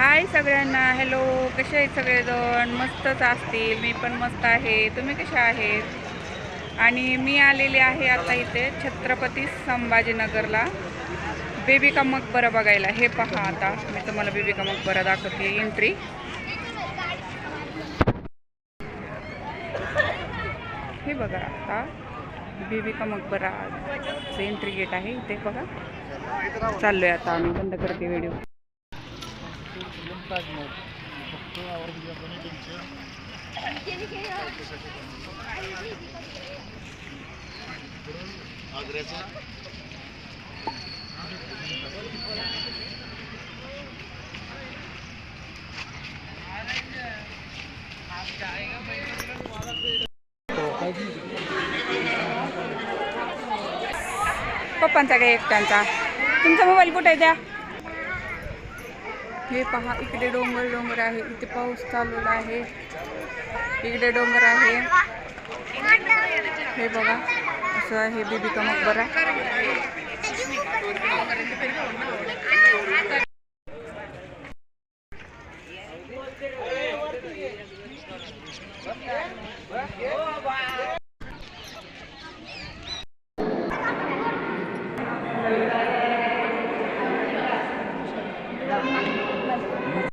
हाय सगळ्यांना हॅलो कसे आहेत सगळेजण? मस्तच असतील मी पण मस्त आहे. तुम्ही कसे आहेत? आणि मी आलेले आहे आता इथे छत्रपती संभाजीनगरला. बेबी का मकबरा बघायला. हे पहा आता मी तुम्हाला बेबी का मकबरा दाखवते. एंट्री हे बघा आता बेबी का मकबरा एंट्री गेट आहे. इथे बघा. चाललोय आता आम्ही. बंद करते व्हिडिओ पप्पांचा काय एकट्यांचा? तुमचा मोबाईल कुठे आहे द्या हे पहा, इकडे डोंगर डोंगर है इथे पाउस चाललेला आहे. इकडे डोंगर है हे बघा, असं आहे बिबिका मकबरा. Yeah.